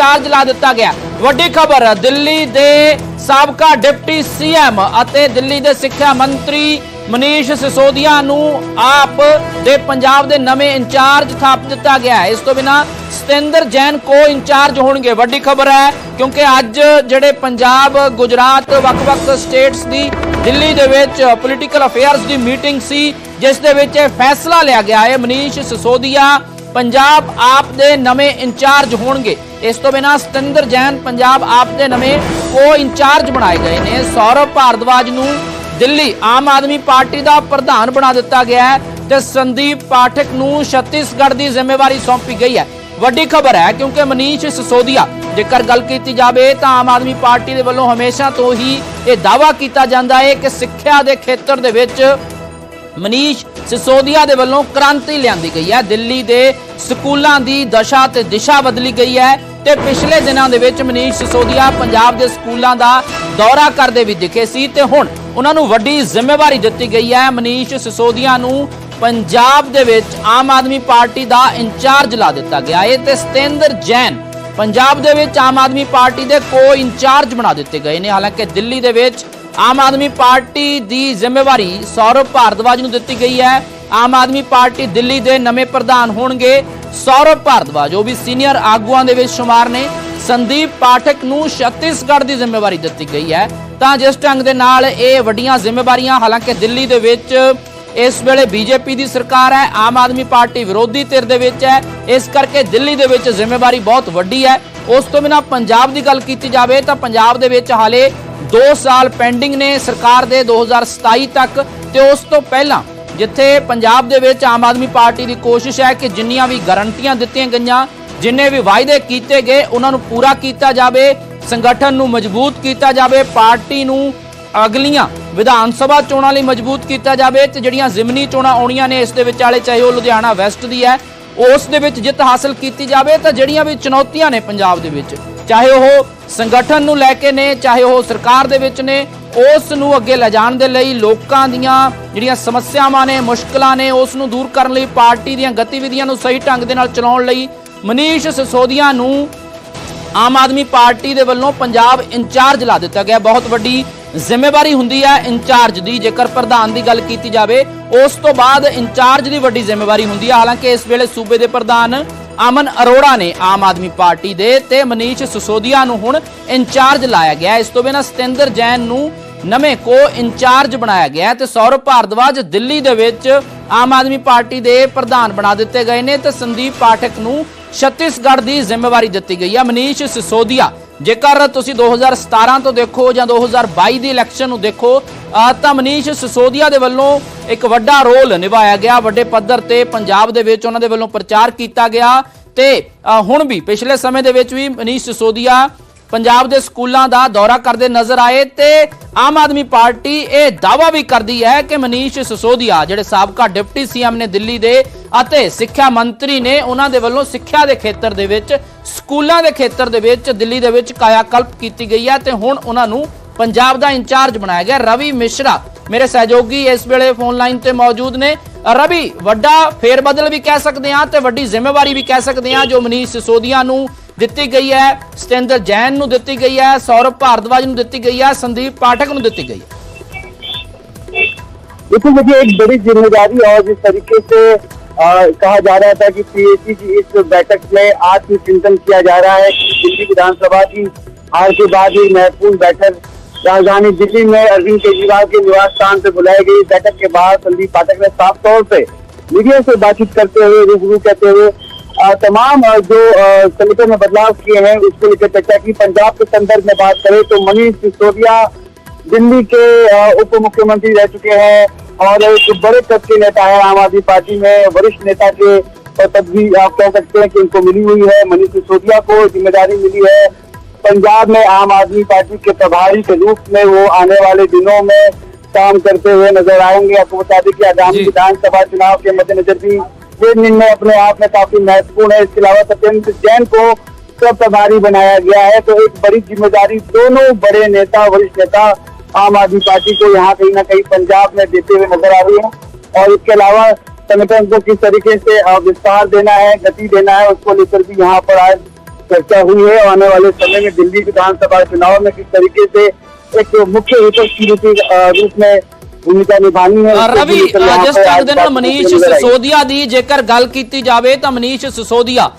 Charge ਲਾ ਦਿੱਤਾ ਗਿਆ। ਵੱਡੀ ਖਬਰ, ਦਿੱਲੀ ਦੇ ਸਾਬਕਾ ਡਿਪਟੀ ਸੀਐਮ ਅਤੇ ਦਿੱਲੀ ਦੇ ਸਿੱਖਿਆ ਮੰਤਰੀ ਮਨੀਸ਼ ਸਿਸੋਦੀਆ ਨੂੰ ਆਪ ਦੇ ਪੰਜਾਬ ਦੇ ਨਵੇਂ ਇੰਚਾਰਜ ਥਾਪ ਦਿੱਤਾ ਗਿਆ ਹੈ। ਇਸ ਤੋਂ ਬਿਨਾ ਸਤਿੰਦਰ ਜੈਨ ਕੋ ਇੰਚਾਰਜ ਹੋਣਗੇ। ਵੱਡੀ ਖਬਰ ਹੈ, ਕਿਉਂਕਿ ਅੱਜ ਜਿਹੜੇ ਪੰਜਾਬ, ਗੁਜਰਾਤ, ਵੱਖ-ਵੱਖ ਸਟੇਟਸ ਦੀ, ਦਿੱਲੀ ਦੇ ਵਿੱਚ ਪੋਲੀਟੀਕਲ ਅਫੇਅਰਸ ਦੀ ਮੀਟਿੰਗ ਸੀ, ਜਿਸ ਦੇ ਵਿੱਚ ਇਹ ਫੈਸਲਾ ਲਿਆ ਗਿਆ ਹੈ। ਮਨੀਸ਼ ਸਿਸੋਦੀਆ ਪੰਜਾਬ ਆਪ ਦੇ ਨਵੇਂ ਇੰਚਾਰਜ ਹੋਣਗੇ। ਇਸ ਤੋਂ ਬਿਨਾ ਸਤਿੰਦਰ ਜੈਨ ਪੰਜਾਬ ਆਪ ਦੇ ਨਵੇਂ ਕੋ ਇੰਚਾਰਜ ਬਣਾਏ ਗਏ ਨੇ। ਸੌਰਵ ਭਾਰਦਵਾਜ ਨੂੰ ਦਿੱਲੀ ਆਮ ਆਦਮੀ ਪਾਰਟੀ ਦਾ ਪ੍ਰਧਾਨ ਬਣਾ ਦਿੱਤਾ ਗਿਆ ਹੈ ਤੇ ਸੰਦੀਪ ਪਾਠਕ ਨੂੰ ਛੱਤੀਸਗੜ੍ਹ ਦੀ ਜ਼ਿੰਮੇਵਾਰੀ ਸੌਂਪੀ ਗਈ ਹੈ। ਵੱਡੀ ਖਬਰ ਹੈ ਕਿਉਂਕਿ ਮਨੀਸ਼ ਸਿਸੋਦੀਆ, ਜੇਕਰ ਗੱਲ ਕੀਤੀ ਜਾਵੇ ਤਾਂ ਆਮ ਆਦਮੀ ਪਾਰਟੀ ਦੇ ਵੱਲੋਂ ਹਮੇਸ਼ਾ ਤੋਂ ਹੀ ਇਹ ਦਾਅਵਾ ਕੀਤਾ ਜਾਂਦਾ ਹੈ ਕਿ ਸਿੱਖਿਆ ਦੇ ਖੇਤਰ ਦੇ ਵਿੱਚ ਮਨੀਸ਼ ਸਿਸੋਦੀਆ ਦੇ ਵੱਲੋਂ ਕ੍ਰਾਂਤੀ ਲਿਆਂਦੀ ਗਈ ਹੈ। ਦਿੱਲੀ ਦੇ ਸਕੂਲਾਂ ਦੀ ਦਸ਼ਾ ਤੇ ਦਿਸ਼ਾ ਬਦਲੀ ਗਈ ਹੈ ਤੇ ਪਿਛਲੇ ਦਿਨਾਂ ਦੇ ਵਿੱਚ ਮਨੀਸ਼ ਸਿਸੋਦੀਆ ਪੰਜਾਬ ਦੇ ਸਕੂਲਾਂ ਦਾ ਦੌਰਾ ਕਰਦੇ ਵੀ ਦਿਖੇ ਸੀ ਤੇ ਹੁਣ ਉਹਨਾਂ ਨੂੰ ਵੱਡੀ ਜ਼ਿੰਮੇਵਾਰੀ ਦਿੱਤੀ ਗਈ ਹੈ। ਮਨੀਸ਼ ਸਿਸੋਦੀਆ ਨੂੰ ਪੰਜਾਬ ਦੇ ਵਿੱਚ ਆਮ ਆਦਮੀ ਪਾਰਟੀ ਦਾ ਇੰਚਾਰਜ ਲਾ ਦਿੱਤਾ ਗਿਆ ਹੈ ਤੇ ਸਤੇਂਦਰ ਜੈਨ ਪੰਜਾਬ ਦੇ ਵਿੱਚ ਆਮ ਆਦਮੀ ਪਾਰਟੀ ਦੇ ਕੋ ਇੰਚਾਰਜ ਬਣਾ ਦਿੱਤੇ ਗਏ ਨੇ। ਹਾਲਾਂਕਿ ਦਿੱਲੀ ਦੇ ਵਿੱਚ ਆਮ ਆਦਮੀ ਪਾਰਟੀ ਦੀ ਜ਼ਿੰਮੇਵਾਰੀ ਸੌਰਵ ਭਾਰਦਵਾਜ ਨੂੰ ਦਿੱਤੀ ਗਈ ਹੈ। ਆਮ ਆਦਮੀ ਪਾਰਟੀ ਦਿੱਲੀ ਦੇ ਨਵੇਂ ਪ੍ਰਧਾਨ ਹੋਣਗੇ ਸੌਰਵ ਭਾਰਦਵਾਜ। ਉਹ ਵੀ ਸੀਨੀਅਰ ਆਗੂਆਂ ਦੇ ਵਿੱਚ ਸ਼ੁਮਾਰ ਨੇ। ਸੰਦੀਪ ਪਾਠਕ ਨੂੰ ਛੱਤੀਸਗੜ੍ਹ ਦੀ ਜ਼ਿੰਮੇਵਾਰੀ ਦਿੱਤੀ ਗਈ ਹੈ। ਤਾਂ ਜਿਸ ਢੰਗ ਦੇ ਨਾਲ ਇਹ ਵੱਡੀਆਂ ਜ਼ਿੰਮੇਵਾਰੀਆਂ, ਹਾਲਾਂਕਿ ਦਿੱਲੀ ਦੇ ਵਿੱਚ ਇਸ ਵੇਲੇ ਬੀਜੇਪੀ ਦੀ ਸਰਕਾਰ ਹੈ, ਆਮ ਆਦਮੀ ਪਾਰਟੀ ਵਿਰੋਧੀ ਧਿਰ ਦੇ ਵਿੱਚ ਹੈ। ਇਸ ਕਰਕੇ ਦਿੱਲੀ ਦੇ ਵਿੱਚ ਜ਼ਿੰਮੇਵਾਰੀ ਬਹੁਤ ਵੱਡੀ ਹੈ। ਉਸ ਤੋਂ ਬਿਨਾ ਪੰਜਾਬ ਦੀ ਗੱਲ ਕੀਤੀ ਜਾਵੇ ਤਾਂ ਪੰਜਾਬ ਦੇ ਵਿੱਚ ਹਾਲੇ 2 ਸਾਲ ਪੈਂਡਿੰਗ ਨੇ ਸਰਕਾਰ ਦੇ 2027 ਤੱਕ ਤੇ ਉਸ ਤੋਂ ਪਹਿਲਾਂ ਜਿੱਥੇ ਪੰਜਾਬ ਦੇ ਵਿੱਚ ਆਮ ਆਦਮੀ ਪਾਰਟੀ ਦੀ ਕੋਸ਼ਿਸ਼ ਹੈ ਕਿ ਜਿੰਨੀਆਂ ਵੀ ਗਾਰੰਟੀਆਂ ਦਿੱਤੀਆਂ ਗਈਆਂ, ਜਿੰਨੇ ਵੀ ਵਾਅਦੇ ਕੀਤੇ ਗਏ, ਉਹਨਾਂ ਨੂੰ ਪੂਰਾ ਕੀਤਾ ਜਾਵੇ, ਸੰਗਠਨ ਨੂੰ ਮਜ਼ਬੂਤ ਕੀਤਾ ਜਾਵੇ, ਪਾਰਟੀ ਨੂੰ ਅਗਲੀਆਂ ਵਿਧਾਨ ਸਭਾ ਚੋਣਾਂ ਲਈ ਮਜ਼ਬੂਤ ਕੀਤਾ ਜਾਵੇ ਤੇ ਜਿਹੜੀਆਂ ਜ਼ਿਮਨੀ ਚੋਣਾਂ ਆਉਣੀਆਂ ਨੇ ਇਸ ਦੇ ਵਿੱਚ ਵਾਲੇ, ਚਾਹੇ ਉਹ ਲੁਧਿਆਣਾ ਵੈਸਟ ਦੀ ਹੈ, ਉਸ ਦੇ ਵਿੱਚ ਜਿੱਤ ਹਾਸਲ ਕੀਤੀ ਜਾਵੇ ਤਾਂ ਜਿਹੜੀਆਂ ਵੀ ਚੁਣੌਤੀਆਂ ਨੇ ਪੰਜਾਬ ਦੇ ਵਿੱਚ। ਚਾਹੇ ਉਹ ਸੰਗਠਨ ਨੂੰ ਲੈ ਕੇ ਨੇ, ਚਾਹੇ ਉਹ ਸਰਕਾਰ ਦੇ ਵਿੱਚ ਨੇ, ਉਸ ਨੂੰ ਅੱਗੇ ਲਿਜਾਣ ਦੇ ਲਈ ਲੋਕਾਂ ਦੀਆਂ ਜਿਹੜੀਆਂ ਸਮੱਸਿਆਵਾਂ ਨੇ, ਮੁਸ਼ਕਲਾਂ ਨੇ, ਉਸ ਨੂੰ ਦੂਰ ਕਰਨ ਲਈ ਪਾਰਟੀ ਦੀਆਂ ਗਤੀਵਿਧੀਆਂ ਨੂੰ ਸਹੀ ਢੰਗ ਦੇ ਨਾਲ ਚਲਾਉਣ ਲਈ ਮਨੀਸ਼ ਸਿਸੋਦੀਆ ਨੂੰ ਆਮ ਆਦਮੀ ਪਾਰਟੀ ਦੇ ਵੱਲੋਂ ਪੰਜਾਬ ਇੰਚਾਰਜ ਲਾ ਦਿੱਤਾ ਗਿਆ। ਬਹੁਤ ਵੱਡੀ ਜ਼ਿੰਮੇਵਾਰੀ ਹੁੰਦੀ ਹੈ ਇੰਚਾਰਜ ਦੀ। ਜੇਕਰ ਪ੍ਰਧਾਨ ਦੀ ਗੱਲ ਕੀਤੀ ਜਾਵੇ, ਉਸ ਤੋਂ ਬਾਅਦ ਇੰਚਾਰਜ ਦੀ ਵੱਡੀ ਜ਼ਿੰਮੇਵਾਰੀ ਹੁੰਦੀ ਹੈ। ਹਾਲਾਂਕਿ ਇਸ ਵੇਲੇ ਸੂਬੇ ਦੇ ਪ੍ਰਧਾਨ ਅਮਨ ਅਰੋੜਾ ਨੇ ਆਮ ਆਦਮੀ ਪਾਰਟੀ ਦੇ ਤੇ ਮਨੀਸ਼ ਸਿਸੋਦੀਆ ਨੂੰ ਹੁਣ ਇੰਚਾਰਜ ਲਾਇਆ ਗਿਆ। ਇਸ ਤੋਂ ਬਿਨਾਂ ਸਤਿੰਦਰ ਜੈਨ ਨੂੰ ਨਵੇਂ ਕੋ ਇੰਚਾਰਜ ਬਣਾਇਆ ਗਿਆ ਤੇ ਸੌਰਵ ਭਾਰਦਵਾਜ ਦਿੱਲੀ ਦੇ ਵਿੱਚ ਆਮ ਆਦਮੀ ਪਾਰਟੀ ਦੇ ਪ੍ਰਧਾਨ ਬਣਾ ਦਿੱਤੇ ਗਏ ਨੇ ਤੇ ਸੰਦੀਪ ਪਾਠਕ ਨੂੰ ਛੱਤੀਸਗੜ੍ਹ ਦੀ ਜ਼ਿੰਮੇਵਾਰੀ ਦਿੱਤੀ ਗਈ ਹੈ। ਮਨੀਸ਼ ਸਿਸੋਦੀਆ ਜੇਕਰ ਤੁਸੀਂ 2017 ਤੋਂ ਦੇਖੋ ਜਾਂ 2022 ਦੀ ਇਲੈਕਸ਼ਨ ਨੂੰ ਦੇਖੋ ਤਾਂ ਮਨੀਸ਼ ਸਿਸੋਦੀਆ ਦੇ ਵੱਲੋਂ ਇੱਕ ਵੱਡਾ ਰੋਲ ਨਿਭਾਇਆ ਗਿਆ। ਵੱਡੇ ਪੱਧਰ ਤੇ ਪੰਜਾਬ ਦੇ ਵਿੱਚ ਉਹਨਾਂ ਦੇ ਵੱਲੋਂ ਪ੍ਰਚਾਰ ਕੀਤਾ ਗਿਆ ਤੇ ਹੁਣ ਵੀ ਪਿਛਲੇ ਸਮੇਂ ਦੇ ਵਿੱਚ ਵੀ ਮਨੀਸ਼ ਸਿਸੋਦੀਆ ਪੰਜਾਬ ਦੇ ਸਕੂਲਾਂ ਦਾ ਦੌਰਾ ਕਰਦੇ ਨਜ਼ਰ ਆਏ ਤੇ ਆਮ ਆਦਮੀ ਪਾਰਟੀ ਇਹ ਦਾਅਵਾ ਵੀ ਕਰਦੀ ਹੈ ਕਿ ਮਨੀਸ਼ ਸਿਸੋਦੀਆ, ਜਿਹੜੇ ਸਾਬਕਾ ਡਿਪਟੀ ਸੀਐਮ ਨੇ ਦਿੱਲੀ ਦੇ ਅਤੇ ਸਿੱਖਿਆ ਮੰਤਰੀ ਨੇ ਉਹਨਾਂ ਦੇ ਵੱਲੋਂ ਸਿੱਖਿਆ ਦੇ ਖੇਤਰ ਦੇ ਵਿੱਚ, ਸਕੂਲਾਂ ਦੇ ਖੇਤਰ ਦੇ ਵਿੱਚ, ਦਿੱਲੀ ਦੇ ਵਿੱਚ ਕਾਇਆਕਲਪ ਕੀਤੀ ਗਈ ਹੈ ਤੇ ਹੁਣ ਉਹਨਾਂ ਨੂੰ ਪੰਜਾਬ ਦਾ ਇੰਚਾਰਜ ਬਣਾਇਆ ਗਿਆ। ਰਵੀ ਮਿਸ਼ਰਾ ਮੇਰੇ ਸਹਿਯੋਗੀ ਇਸ ਵੇਲੇ ਫੋਨ ਲਾਈਨ ਤੇ ਮੌਜੂਦ ਨੇ। ਰਵੀ, ਵੱਡਾ ਫੇਰ ਬਦਲ ਵੀ ਕਹਿ ਸਕਦੇ ਹਾਂ ਤੇ ਵੱਡੀ ਜ਼ਿੰਮੇਵਾਰੀ ਵੀ ਕਹਿ ਸਕਦੇ ਹਾਂ ਜੋ ਮਨੀਸ਼ ਸਿਸੋਦੀਆ ਨੂੰ ਦਿੱਤੀ ਗਈ ਹੈ ਸਤਿੰਦਰ ਜੈਨ ਨੂੰ ਦਿੱਤੀ ਗਈ ਹੈ ਸੌਰਵ ਭਾਰਦਵਾਜ ਨੂੰ ਦਿੱਤੀ ਗਈ ਹੈ ਸੰਦੀਪ ਪਾਠਕ ਨੂੰ ਦਿੱਤੀ ਗਈ ਹੈ देखिए मुझे एक बड़ी जिम्मेदारी और जिस तरीके से आ, कहा जा रहा था कि पीएसी की इस बैठक में आत्मचिंतन किया जा रहा है कि दिल्ली विधानसभा की हार के बाद ही महत्वपूर्ण बैठक राजधानी दिल्ली में अरविंद केजरीवाल के निवास स्थान से बुलाई गई बैठक के बाद संदीप पाठक ने साफ तौर पे मीडिया से बातचीत करते हुए रूबरू कहते हुए आ, तमाम जो संगठन में बदलाव किए हैं उसको लेकर चर्चा की। पंजाब के संदर्भ में बात करें तो मनीष सिसोदिया दिल्ली के उप मुख्यमंत्री रह चुके हैं और एक बड़े पद के नेता है आम आदमी पार्टी में। वरिष्ठ नेता के पद भी आप कह सकते हैं कि इनको मिली हुई है। मनीष सिसोदिया को ज़िम्मेदारी मिली है। पंजाब में आम आदमी पार्टी के प्रभारी के रूप में वो आने वाले दिनों में काम करते हुए नज़र आएँगे। आपको बता दें कि आगामी विधानसभा चुनाव के मद्देनजर भी ये निर्णय अपने आप में काफ़ी महत्वपूर्ण है। इसके अलावा सत्येंद्र जैन को सब प्रभारी बनाया गया है तो एक बड़ी ज़िम्मेदारी दोनों बड़े नेता, वरिष्ठ नेता आम आदमी पार्टी को यहाँ कहीं ना कहीं पंजाब में देते हुए नज़र आ रही है। और इसके अलावा संगठन को किस तरीके से विस्तार देना है, गति देना है, उसको लेकर भी यहाँ पर आज चर्चा हुई है। आने वाले समय में दिल्ली विधानसभा चुनाव में किस तरीके से एक मुख्य विपक्ष की रूप रूप में ਰਵੀ ਜਿਸ ਢੰਗ ਦੇ ਨਾਲ ਮਨੀਸ਼ ਸਿਸੋਦੀਆ ਦੀ ਜੇਕਰ ਗੱਲ ਕੀਤੀ ਜਾਵੇ ਤਾਂ ਮਨੀਸ਼ ਸਿਸੋਦੀਆ